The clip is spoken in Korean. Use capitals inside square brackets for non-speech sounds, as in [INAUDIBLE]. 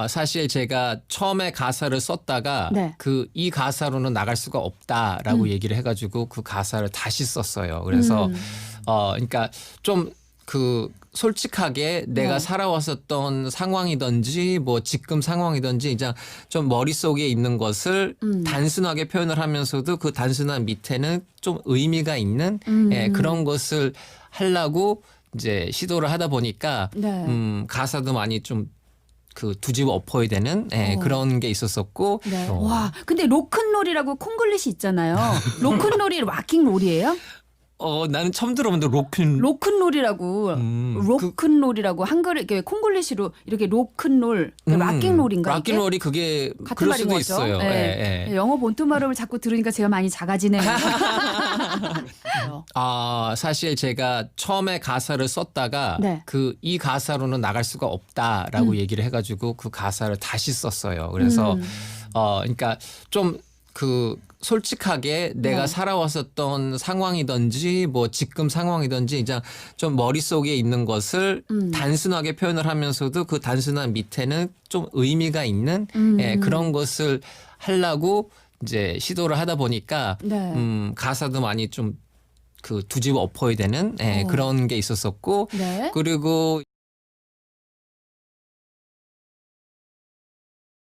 아, 사실 제가 처음에 가사를 썼다가 네. 그 이 가사로는 나갈 수가 없다라고 얘기를 해가지고 그 가사를 다시 썼어요. 그래서 음. 어, 그러니까 좀 그 솔직하게 내가 네. 살아왔었던 상황이든지 뭐 지금 상황이든지 이제 좀 머릿속에 있는 것을 음. 단순하게 표현을 하면서도 그 단순한 밑에는 좀 의미가 있는 음. 예, 그런 것을 하려고 이제 시도를 하다 보니까 네. 음, 가사도 많이 좀 그 두집어 엎어야 되는 예, 어. 그런 게 있었었고 네. 어. 와, 근데 로큰롤이라고 콩글리시 있잖아요. 로큰롤이 [LAUGHS] 락킹롤이에요? 어, 나는 처음 들어봤는데 로큰 로큰롤이라고 음, 로큰롤이라고 한글 이렇게 콩글리시로 이렇게 로큰롤 음, 락킹롤인가 이게? 락킹롤이 그게 같은 그럴 말인 수도 거죠. 있어요. 네. 예, 예. 영어 본토 발음을 자꾸 들으니까 제가 많이 작아지네요. [LAUGHS] [LAUGHS] 아, 사실 제가 처음에 가사를 썼다가 네. 그 이 가사로는 나갈 수가 없다라고 얘기를 해가지고 그 가사를 다시 썼어요. 그래서 음. 어, 그러니까 좀그 솔직하게 내가 네. 살아왔었던 상황이든지 뭐 지금 상황이든지 이제 좀 머릿속에 있는 것을 음. 단순하게 표현을 하면서도 그 단순한 밑에는 좀 의미가 있는 음. 예, 그런 것을 하려고 이제 시도를 하다 보니까 네. 음, 가사도 많이 좀 그 두집어 엎어야 되는 예, 어. 그런 게 있었었고 네. 그리고